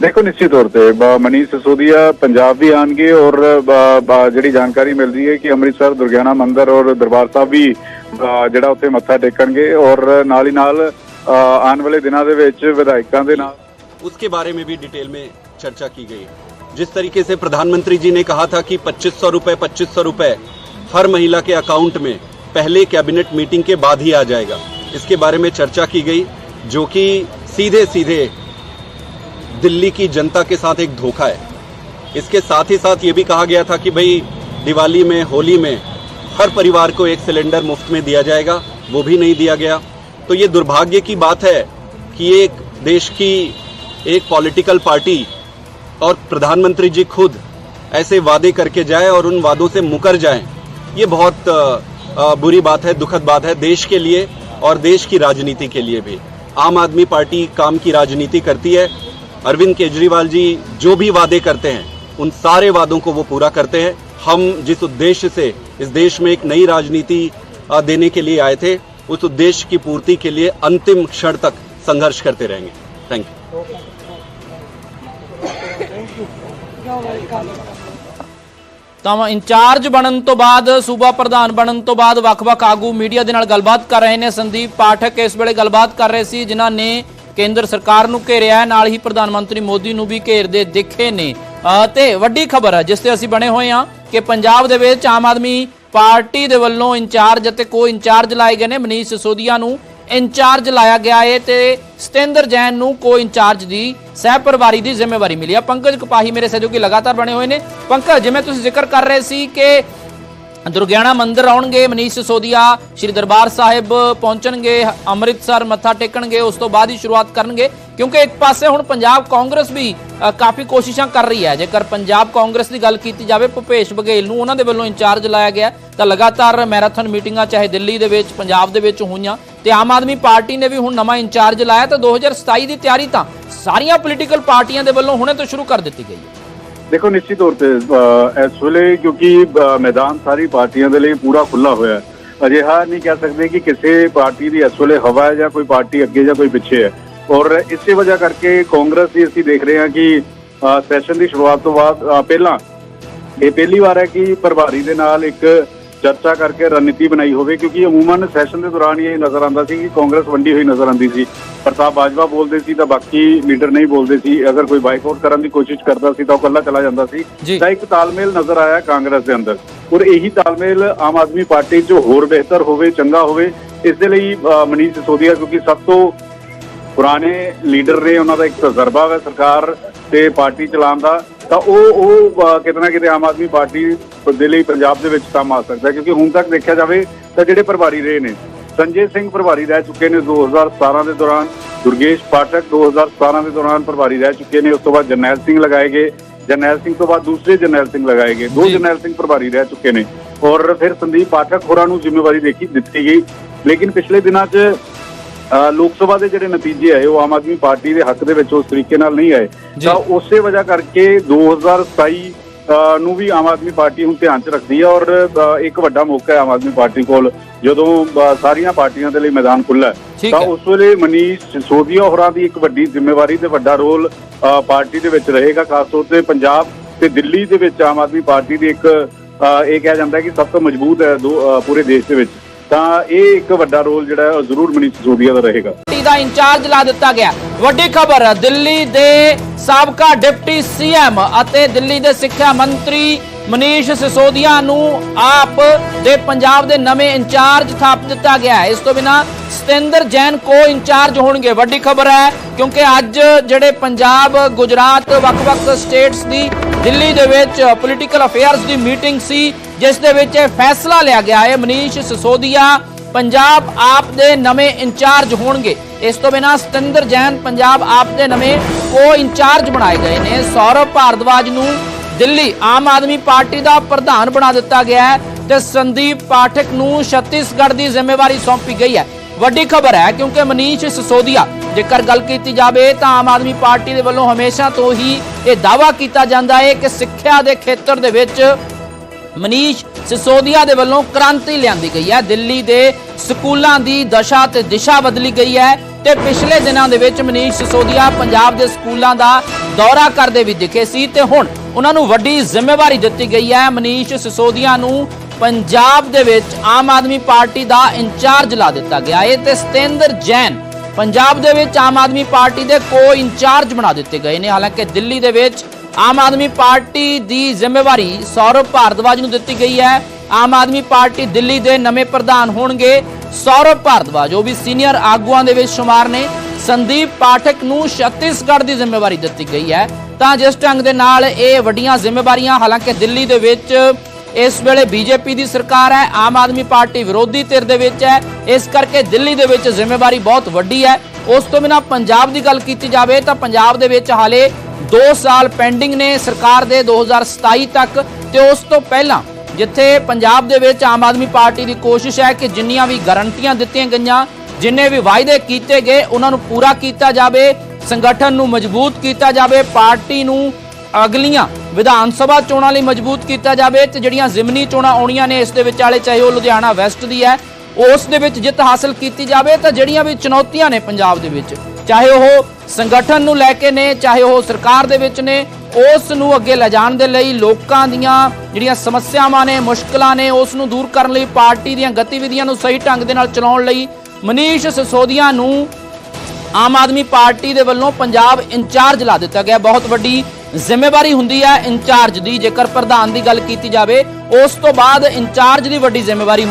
ਦੇਖੋ ਨਿਸ਼ਚਿਤ ਤੌਰ ਤੇ ਬ- ਮਨੀਸ਼ ਸਿਸੋਦੀਆ ਪੰਜਾਬ ਵੀ ਆਣਗੇ ਔਰ ਬ- ਬ- ਜਿਹੜੀ ਜਾਣਕਾਰੀ ਮਿਲ ਰਹੀ ਹੈ ਕਿ ਅੰਮ੍ਰਿਤਸਰ ਦੁਰਗਿਆਨਾ ਮੰਦਿਰ ਔਰ ਦਰਬਾਰ ਸਾਹਿਬ ਵੀ ਅਹ, ਜਿਹੜਾ ਉੱਥੇ ਮੱਥਾ ਟੇਕਣਗੇ ਔਰ ਨਾਲ ਹੀ ਨਾਲ ਅਹ, ਆਉਣ ਵਾਲੇ ਦਿਨਾਂ ਦੇ ਵਿੱਚ ਵਿਧਾਇਕਾਂ ਦੇ ਨਾਲ उसके बारे में भी डिटेल में चर्चा की गई जिस तरीके से प्रधानमंत्री जी ने कहा था कि 2500 रुपए 2500 रुपए हर महिला के अकाउंट में पहले कैबिनेट मीटिंग के बाद ही आ जाएगा। इसके बारे में चर्चा की गई, जो कि सीधे सीधे दिल्ली की जनता के साथ एक धोखा है। इसके साथ ही साथ ये भी कहा गया था कि भाई, दिवाली में, होली में हर परिवार को एक सिलेंडर मुफ़्त में दिया जाएगा, वो भी नहीं दिया गया। तो ये दुर्भाग्य की बात है कि एक देश की एक पॉलिटिकल पार्टी और प्रधानमंत्री जी खुद ऐसे वादे करके जाए और उन वादों से मुकर जाएँ। ये बहुत बुरी बात है, दुखद बात है देश के लिए और देश की राजनीति के लिए भी। आम आदमी पार्टी काम की राजनीति करती है। अरविंद केजरीवाल जी जो भी वादे करते हैं, उन सारे वादों को वो पूरा करते हैं। हम जिस उद्देश्य से इस देश में एक नई राजनीति देने के लिए आए थे, उस उद्देश्य की पूर्ति के लिए अंतिम क्षण तक संघर्ष करते रहेंगे। थैंक यू ਤਾਂ ਇੰਚਾਰਜ ਬਣਨ ਤੋਂ ਬਾਅਦ, ਸੂਬਾ ਪ੍ਰਧਾਨ ਬਣਨ ਤੋਂ ਬਾਅਦ ਵੱਖ-ਵੱਖ ਆਗੂ ਮੀਡੀਆ ਦੇ ਨਾਲ ਗੱਲਬਾਤ ਕਰ ਰਹੇ ਨੇ। ਸੰਦੀਪ ਪਾਠਕ ਇਸ ਵੇਲੇ ਗੱਲਬਾਤ ਕਰ ਰਹੇ ਸੀ, ਜਿਨ੍ਹਾਂ ਨੇ ਕੇਂਦਰ ਸਰਕਾਰ ਨੂੰ ਘੇਰਿਆ ਹੈ। ਨਾਲ ਹੀ ਪ੍ਰਧਾਨ ਮੰਤਰੀ ਮੋਦੀ ਨੂੰ ਵੀ ਘੇਰਦੇ ਦਿਖੇ ਨੇ। ਤੇ ਵੱਡੀ ਖਬਰ ਹੈ, ਜਿਸ ਤੇ ਅਸੀਂ ਬਣੇ ਹੋਏ ਹਾਂ ਕਿ ਪੰਜਾਬ ਦੇ ਵਿੱਚ ਆਮ ਆਦਮੀ ਪਾਰਟੀ ਦੇ ਵੱਲੋਂ ਇੰਚਾਰਜ ਅਤੇ ਕੋ ਇੰਚਾਰਜ ਲਾਏ ਗਏ ਨੇ। ਮਨੀਸ਼ ਸਿਸੋਦੀਆ ਨੂੰ ਇੰਚਾਰਜ ਲਾਇਆ ਗਿਆ ਏ ਤੇ ਸਤਿੰਦਰ ਜੈਨ ਨੂੰ ਕੋ ਇੰਚਾਰਜ ਦੀ ਸਹਿ ਪ੍ਰਭਾਰੀ ਦੀ ਜ਼ਿੰਮੇਵਾਰੀ ਮਿਲੀ ਹੈ ਪੰਕਜ ਕਪਾਹੀ ਮੇਰੇ ਸਹਿਯੋਗੀ ਲਗਾਤਾਰ ਬਣੇ ਹੋਏ ਨੇ। ਪੰਕਜ, ਜਿਵੇਂ ਤੁਸੀਂ ਜ਼ਿਕਰ ਕਰ ਰਹੇ ਸੀ ਕਿ ਦੁਰਗਿਆਣਾ ਮੰਦਿਰ ਆਉਣਗੇ, ਮਨੀਸ਼ ਸਿਸੋਦੀਆ ਸ਼੍ਰੀ ਦਰਬਾਰ ਸਾਹਿਬ ਪਹੁੰਚਣਗੇ, ਅੰਮ੍ਰਿਤਸਰ ਮੱਥਾ ਟੇਕਣਗੇ, ਉਸ ਤੋਂ ਬਾਅਦ ਹੀ ਸ਼ੁਰੂਆਤ ਕਰਨਗੇ। ਕਿਉਂਕਿ ਇੱਕ ਪਾਸੇ ਹੁਣ ਪੰਜਾਬ ਕਾਂਗਰਸ ਵੀ ਕਾਫੀ ਕੋਸ਼ਿਸ਼ਾਂ ਕਰ ਰਹੀ ਹੈ। ਜੇਕਰ ਪੰਜਾਬ ਕਾਂਗਰਸ ਦੀ ਗੱਲ ਕੀਤੀ ਜਾਵੇ, ਭੁਪੇਸ਼ ਬਘੇਲ ਨੂੰ ਉਹਨਾਂ ਦੇ ਵੱਲੋਂ ਇੰਚਾਰਜ ਲਾਇਆ ਗਿਆ ਤਾਂ ਲਗਾਤਾਰ ਮੈਰਾਥਨ ਮੀਟਿੰਗਾਂ, ਚਾਹੇ ਦਿੱਲੀ ਦੇ ਵਿੱਚ, ਪੰਜਾਬ ਦੇ ਵਿੱਚ ਹੋਈਆਂ। ਤੇ ਆਮ ਆਦਮੀ ਪਾਰਟੀ ਨੇ ਵੀ ਹੁਣ ਨਵਾਂ ਇੰਚਾਰਜ ਲਾਇਆ, ਤਾਂ 2027 ਦੀ ਤਿਆਰੀ ਤਾਂ ਸਾਰੀਆਂ ਪੋਲੀਟੀਕਲ ਪਾਰਟੀਆਂ ਦੇ ਵੱਲੋਂ ਹੁਣੇ ਤੋਂ ਸ਼ੁਰੂ ਕਰ ਦਿੱਤੀ ਗਈ ਹੈ। ਦੇਖੋ ਨਿਸ਼ਚਿਤ ਤੌਰ ਤੇ ਇਸ ਵੇਲੇ ਕਿਉਂਕਿ ਮੈਦਾਨ ਸਾਰੀ ਪਾਰਟੀਆਂ ਦੇ ਲਈ ਪੂਰਾ ਖੁੱਲਾ ਹੋਇਆ ਹੈ। ਅਜਿਹਾ ਨਹੀਂ ਕਹਿ ਸਕਦੇ ਕਿ ਕਿਸੇ ਪਾਰਟੀ ਦੀ ਇਸ ਵੇਲੇ ਹਵਾ ਹੈ ਜਾਂ ਕੋਈ ਪਾਰਟੀ ਅੱਗੇ ਜਾਂ ਕੋਈ ਪਿੱਛੇ ਹੈ। ਔਰ ਇਸੇ ਵਜ੍ਹਾ ਕਰਕੇ ਕਾਂਗਰਸ ਦੀ ਅਸੀਂ ਦੇਖ ਰਹੇ ਹਾਂ ਕਿ ਸੈਸ਼ਨ ਦੀ ਸ਼ੁਰੂਆਤ ਤੋਂ ਬਾਅਦ ਪਹਿਲਾਂ ਇਹ ਪਹਿਲੀ ਵਾਰ ਹੈ ਕਿ ਪ੍ਰਭਾਰੀ ਦੇ ਨਾਲ ਇੱਕ ਚਰਚਾ ਕਰਕੇ ਰਣਨੀਤੀ ਬਣਾਈ ਹੋਵੇ ਕਿਉਂਕਿ ਅਮੂਮਨ ਸੈਸ਼ਨ ਦੇ ਦੌਰਾਨ ਇਹ ਨਜ਼ਰ ਆਉਂਦਾ ਸੀ ਕਿ ਕਾਂਗਰਸ ਵੰਡੀ ਹੋਈ ਨਜ਼ਰ ਆਉਂਦੀ ਸੀ। ਪ੍ਰਤਾਪ ਬਾਜਵਾ ਬੋਲਦੇ ਸੀ ਤਾਂ ਬਾਕੀ ਲੀਡਰ ਨਹੀਂ ਬੋਲਦੇ ਸੀ। ਅਗਰ ਕੋਈ ਬਾਈਕਾਟ ਕਰਨ ਦੀ ਕੋਸ਼ਿਸ਼ ਕਰਦਾ ਸੀ ਤਾਂ ਉਹ ਇਕੱਲਾ ਚਲਾ ਜਾਂਦਾ ਸੀ। ਤਾਂ ਇੱਕ ਤਾਲਮੇਲ ਨਜ਼ਰ ਆਇਆ ਕਾਂਗਰਸ ਦੇ ਅੰਦਰ। ਔਰ ਇਹੀ ਤਾਲਮੇਲ ਆਮ ਆਦਮੀ ਪਾਰਟੀ 'ਚ ਹੋਰ ਬਿਹਤਰ ਹੋਵੇ ਚੰਗਾ ਹੋਵੇ ਇਸ ਦੇ ਲਈ ਮਨੀਸ਼ ਸਿਸੋਦੀਆ ਕਿਉਂਕਿ ਸਭ ਤੋਂ ਪੁਰਾਣੇ ਲੀਡਰ ਨੇ ਉਹਨਾਂ ਦਾ ਇੱਕ ਤਜਰਬਾ ਹੈ ਸਰਕਾਰ ਤੇ ਪਾਰਟੀ ਚਲਾਉਣ ਦਾ। ਤਾਂ ਉਹ ਉਹ ਅਹ, ਕਿਤੇ ਨਾ ਕਿਤੇ ਆਮ ਆਦਮੀ ਪਾਰਟੀ ਦੇ ਲਈ ਪੰਜਾਬ ਦੇ ਵਿੱਚ ਕੰਮ ਆ ਸਕਦਾ ਕਿਉਂਕਿ ਹੁਣ ਤੱਕ ਦੇਖਿਆ ਜਾਵੇ ਤਾਂ ਜਿਹੜੇ ਪ੍ਰਭਾਰੀ ਰਹੇ ਨੇ ਸੰਜੇ ਸਿੰਘ ਪ੍ਰਭਾਰੀ ਰਹਿ ਚੁੱਕੇ ਨੇ 2017 ਦੇ ਦੌਰਾਨ ਦੁਰਗੇਸ਼ ਪਾਠਕ 2017 ਦੇ ਦੌਰਾਨ ਪ੍ਰਭਾਰੀ ਰਹਿ ਚੁੱਕੇ ਨੇ ਉਸ ਤੋਂ ਬਾਅਦ ਜਰਨੈਲ ਸਿੰਘ ਲਗਾਏ ਗਏ ਜਰਨੈਲ ਸਿੰਘ ਤੋਂ ਬਾਅਦ ਦੂਸਰੇ ਜਰਨੈਲ ਸਿੰਘ ਲਗਾਏ ਗਏ ਦੋ। ਜਰਨੈਲ ਸਿੰਘ ਪ੍ਰਭਾਰੀ ਰਹਿ ਚੁੱਕੇ ਨੇ ਔਰ ਫਿਰ ਸੰਦੀਪ ਪਾਠਕ ਹੋਰਾਂ ਨੂੰ ਜ਼ਿੰਮੇਵਾਰੀ ਦੇਖੀ ਦਿੱਤੀ ਗਈ ਲੇਕਿਨ ਪਿਛਲੇ ਦਿਨਾਂ 'ਚ ਲੋਕ ਸਭਾ ਦੇ ਜਿਹੜੇ ਨਤੀਜੇ ਆਏ ਉਹ ਆਮ ਆਦਮੀ ਪਾਰਟੀ ਦੇ ਹੱਕ ਦੇ ਵਿੱਚ ਉਸ ਤਰੀਕੇ ਨਾਲ ਨਹੀਂ ਆਏ। ਤਾਂ ਉਸੇ ਵਜ੍ਹਾ ਕਰਕੇ 2027 ਅ, ਨੂੰ ਵੀ ਆਮ ਆਦਮੀ ਪਾਰਟੀ ਹੁਣ ਧਿਆਨ 'ਚ ਰੱਖਦੀ ਹੈ ਔਰ ਇੱਕ ਵੱਡਾ ਮੌਕਾ ਹੈ ਆਮ ਆਦਮੀ ਪਾਰਟੀ ਕੋਲ ਜਦੋਂ ਸਾਰੀਆਂ ਪਾਰਟੀਆਂ ਦੇ ਲਈ ਮੈਦਾਨ ਖੁੱਲ੍ਹਾ ਹੈ ਤਾਂ। ਉਸ ਵੇਲੇ ਮਨੀਸ਼ ਸਿਸੋਦੀਆ ਹੋਰਾਂ ਦੀ ਇੱਕ ਵੱਡੀ ਜ਼ਿੰਮੇਵਾਰੀ ਤੇ ਵੱਡਾ ਰੋਲ ਪਾਰਟੀ ਦੇ ਵਿੱਚ ਰਹੇਗਾ ਖਾਸ ਤੌਰ ਤੇ ਪੰਜਾਬ ਤੇ ਦਿੱਲੀ ਦੇ ਵਿੱਚ ਆਮ ਆਦਮੀ ਪਾਰਟੀ ਦੀ ਇੱਕ ਇਹ ਕਿਹਾ ਜਾਂਦਾ ਕਿ ਸਭ ਤੋਂ ਮਜ਼ਬੂਤ ਹੈ ਪੂਰੇ ਦੇਸ਼ ਦੇ ਵਿੱਚ ਤਾਂ ਇਹ ਇੱਕ ਵੱਡਾ ਰੋਲ ਜਿਹੜਾ ਹੈ ਜ਼ਰੂਰ ਮਨੀਸ਼ ਸਿਸੋਦੀਆ ਦਾ ਰਹੇਗਾ। ਪਾਰਟੀ ਦਾ ਇੰਚਾਰਜ ਲਾ ਦਿੱਤਾ ਗਿਆ। ਵੱਡੀ ਖਬਰ, ਦਿੱਲੀ ਦੇ ਸਾਬਕਾ ਡਿਪਟੀ ਸੀਐਮ ਅਤੇ ਦਿੱਲੀ ਦੇ ਸਿੱਖਿਆ ਮੰਤਰੀ ਮਨੀਸ਼ ਸਿਸੋਦੀਆ ਨੂੰ ਆਪ ਦੇ ਪੰਜਾਬ ਦੇ ਨਵੇਂ ਇੰਚਾਰਜ ਥਾਪ ਦਿੱਤਾ ਗਿਆ ਹੈ। ਇਸ ਤੋਂ ਬਿਨਾ ਸਤਿੰਦਰ ਜੈਨ ਕੋ ਇੰਚਾਰਜ ਹੋਣਗੇ। ਵੱਡੀ ਖਬਰ ਹੈ, ਕਿਉਂਕਿ ਅੱਜ ਜਿਹੜੇ ਪੰਜਾਬ, ਗੁਜਰਾਤ, ਵੱਖ-ਵੱਖ ਸਟੇਟਸ ਦੀ ਦਿੱਲੀ ਦੇ ਵਿੱਚ ਪੋਲੀਟੀਕਲ ਅਫੇਅਰਸ ਦੀ ਮੀਟਿੰਗ ਸੀ ਜਿਸ ਦੇ ਵਿੱਚ ਇਹ ਫੈਸਲਾ ਲਿਆ ਗਿਆ ਹੈ। ਮਨੀਸ਼ ਸਿਸੋਦੀਆ ਪੰਜਾਬ ਆਪ ਦੇ ਨਵੇਂ ਇੰਚਾਰਜ ਹੋਣਗੇ। ਇਸ ਤੋਂ ਬਿਨਾ ਸਤਿੰਦਰ ਜੈਨ ਪੰਜਾਬ ਆਪ ਦੇ ਨਵੇਂ ਕੋ ਇੰਚਾਰਜ ਬਣਾਏ ਗਏ ਨੇ। ਸੌਰਵ ਭਾਰਦਵਾਜ ਨੂੰ ਦਿੱਲੀ ਆਮ ਆਦਮੀ ਪਾਰਟੀ ਦਾ ਪ੍ਰਧਾਨ ਬਣਾ ਦਿੱਤਾ ਗਿਆ ਹੈ ਤੇ ਸੰਦੀਪ ਪਾਠਕ ਨੂੰ ਛੱਤੀਸਗੜ੍ਹ ਦੀ ਜ਼ਿੰਮੇਵਾਰੀ ਸੌਂਪੀ ਗਈ ਹੈ। ਵੱਡੀ ਖਬਰ ਹੈ ਕਿਉਂਕਿ ਮਨੀਸ਼ ਸਿਸੋਦੀਆ ਜੇਕਰ ਗੱਲ ਕੀਤੀ ਜਾਵੇ ਤਾਂ ਆਮ ਆਦਮੀ ਪਾਰਟੀ ਦੇ ਵੱਲੋਂ ਹਮੇਸ਼ਾ ਤੋਂ ਹੀ ਇਹ ਦਾਅਵਾ ਕੀਤਾ ਜਾਂਦਾ ਹੈ ਕਿ ਸਿੱਖਿਆ ਦੇ ਖੇਤਰ ਦੇ ਵਿੱਚ ਮਨੀਸ਼ ਸਿਸੋਦੀਆ ਦੇ ਵੱਲੋਂ ਕ੍ਰਾਂਤੀ ਲਿਆਂਦੀ ਗਈ ਹੈ। ਦਿੱਲੀ ਦੇ ਸਕੂਲਾਂ ਦੀ ਦਸ਼ਾ ਤੇ ਦਿਸ਼ਾ ਬਦਲੀ ਗਈ ਹੈ ਤੇ ਪਿਛਲੇ ਦਿਨਾਂ ਦੇ ਵਿੱਚ ਮਨੀਸ਼ ਸਿਸੋਦੀਆ ਪੰਜਾਬ ਦੇ ਸਕੂਲਾਂ ਦਾ ਦੌਰਾ ਕਰਦੇ ਵੀ ਦਿਖੇ ਸੀ ਤੇ ਹੁਣ ਉਹਨਾਂ ਨੂੰ ਵੱਡੀ ਜ਼ਿੰਮੇਵਾਰੀ ਦਿੱਤੀ ਗਈ ਹੈ। ਮਨੀਸ਼ ਸਿਸੋਦੀਆ ਨੂੰ ਪੰਜਾਬ ਦੇ ਵਿੱਚ ਆਮ ਆਦਮੀ ਪਾਰਟੀ ਦਾ ਇੰਚਾਰਜ ਲਾ ਦਿੱਤਾ ਗਿਆ ਇਹ ਤੇ ਸਤੇਂਦਰ ਜੈਨ ਪੰਜਾਬ ਦੇ ਵਿੱਚ ਆਮ ਆਦਮੀ ਪਾਰਟੀ ਦੇ ਕੋ ਇੰਚਾਰਜ ਬਣਾ ਦਿੱਤੇ ਗਏ ਨੇ। ਹਾਲਾਂਕਿ ਦਿੱਲੀ ਦੇ ਵਿੱਚ ਆਮ ਆਦਮੀ ਪਾਰਟੀ ਦੀ ਜ਼ਿੰਮੇਵਾਰੀ ਸੌਰਵ ਭਾਰਦਵਾਜ ਨੂੰ ਦਿੱਤੀ ਗਈ ਹੈ। ਆਮ ਆਦਮੀ ਪਾਰਟੀ ਦਿੱਲੀ ਦੇ ਨਵੇਂ ਪ੍ਰਧਾਨ ਹੋਣਗੇ ਸੌਰਵ ਭਾਰਦਵਾਜ। ਉਹ ਵੀ ਸੀਨੀਅਰ ਆਗੂਆਂ ਦੇ ਵਿੱਚ ਸ਼ੁਮਾਰ ਨੇ। ਸੰਦੀਪ ਪਾਠਕ ਨੂੰ ਛੱਤੀਸਗੜ੍ਹ ਦੀ ਜ਼ਿੰਮੇਵਾਰੀ ਦਿੱਤੀ ਗਈ ਹੈ। ਤਾਂ ਜਿਸ ਢੰਗ ਦੇ ਨਾਲ ਇਹ ਵੱਡੀਆਂ ਜ਼ਿੰਮੇਵਾਰੀਆਂ, ਹਾਲਾਂਕਿ ਦਿੱਲੀ ਦੇ ਵਿੱਚ ਇਸ ਵੇਲੇ ਬੀਜੇਪੀ ਦੀ ਸਰਕਾਰ ਹੈ, ਆਮ ਆਦਮੀ ਪਾਰਟੀ ਵਿਰੋਧੀ ਧਿਰ ਦੇ ਵਿੱਚ ਹੈ। ਇਸ ਕਰਕੇ ਦਿੱਲੀ ਦੇ ਵਿੱਚ ਜ਼ਿੰਮੇਵਾਰੀ ਬਹੁਤ ਵੱਡੀ ਹੈ। ਉਸ ਤੋਂ ਬਿਨਾ ਪੰਜਾਬ ਦੀ ਗੱਲ ਕੀਤੀ ਜਾਵੇ ਤਾਂ ਪੰਜਾਬ ਦੇ ਵਿੱਚ ਹਾਲੇ 2 ਸਾਲ ਪੈਂਡਿੰਗ ਨੇ ਸਰਕਾਰ ਦੇ 2027 ਤੱਕ ਤੇ ਉਸ ਤੋਂ ਪਹਿਲਾਂ ਜਿੱਥੇ ਪੰਜਾਬ ਦੇ ਵਿੱਚ ਆਮ ਆਦਮੀ ਪਾਰਟੀ ਦੀ ਕੋਸ਼ਿਸ਼ ਹੈ ਕਿ ਜਿੰਨੀਆਂ ਵੀ ਗਾਰੰਟੀਆਂ ਦਿੱਤੀਆਂ ਗਈਆਂ, ਜਿੰਨੇ ਵੀ ਵਾਅਦੇ ਕੀਤੇ ਗਏ, ਉਹਨਾਂ ਨੂੰ ਪੂਰਾ ਕੀਤਾ ਜਾਵੇ, ਸੰਗਠਨ ਨੂੰ ਮਜ਼ਬੂਤ ਕੀਤਾ ਜਾਵੇ, ਪਾਰਟੀ ਨੂੰ ਅਗਲੀਆਂ ਵਿਧਾਨ ਸਭਾ ਚੋਣਾਂ ਲਈ ਮਜ਼ਬੂਤ ਕੀਤਾ ਜਾਵੇ ਤੇ ਜਿਹੜੀਆਂ ਜ਼ਿਮਨੀ ਚੋਣਾਂ ਆਉਣੀਆਂ ਨੇ ਇਸ ਦੇ ਵਿੱਚ ਵਾਲੇ, ਚਾਹੇ ਉਹ ਲੁਧਿਆਣਾ ਵੈਸਟ ਦੀ ਹੈ, ਉਸ ਦੇ ਵਿੱਚ ਜਿੱਤ ਹਾਸਲ ਕੀਤੀ ਜਾਵੇ ਤਾਂ ਜਿਹੜੀਆਂ ਵੀ ਚੁਣੌਤੀਆਂ ਨੇ ਪੰਜਾਬ ਦੇ ਵਿੱਚ, ਚਾਹੇ ਉਹ ਸੰਗਠਨ ਨੂੰ ਲੈ ਕੇ ਨੇ, ਚਾਹੇ ਉਹ ਸਰਕਾਰ ਦੇ ਵਿੱਚ ਨੇ, ਉਸ ਨੂੰ ਅੱਗੇ ਲਿਜਾਣ ਦੇ ਲਈ ਲੋਕਾਂ ਦੀਆਂ ਜਿਹੜੀਆਂ ਸਮੱਸਿਆਵਾਂ ਨੇ, ਮੁਸ਼ਕਲਾਂ ਨੇ, ਉਸ ਨੂੰ ਦੂਰ ਕਰਨ ਲਈ ਪਾਰਟੀ ਦੀਆਂ ਗਤੀਵਿਧੀਆਂ ਨੂੰ ਸਹੀ ਢੰਗ ਦੇ ਨਾਲ ਚਲਾਉਣ ਲਈ ਮਨੀਸ਼ ਸਿਸੋਦੀਆ ਨੂੰ ਆਮ ਆਦਮੀ ਪਾਰਟੀ ਦੇ ਵੱਲੋਂ ਪੰਜਾਬ ਇੰਚਾਰਜ ਲਾ ਦਿੱਤਾ ਗਿਆ। ਬਹੁਤ ਵੱਡੀ ਜ਼ਿੰਮੇਵਾਰੀ ਹੁੰਦੀ ਹੈ ਇੰਚਾਰਜ ਦੀ। ਜੇਕਰ ਪ੍ਰਧਾਨ ਦੀ ਗੱਲ ਕੀਤੀ ਜਾਵੇ, ਉਸ ਤੋਂ ਬਾਅਦ ਇੰਚਾਰਜ ਦੀ ਵੱਡੀ ਜ਼ਿੰਮੇਵਾਰੀ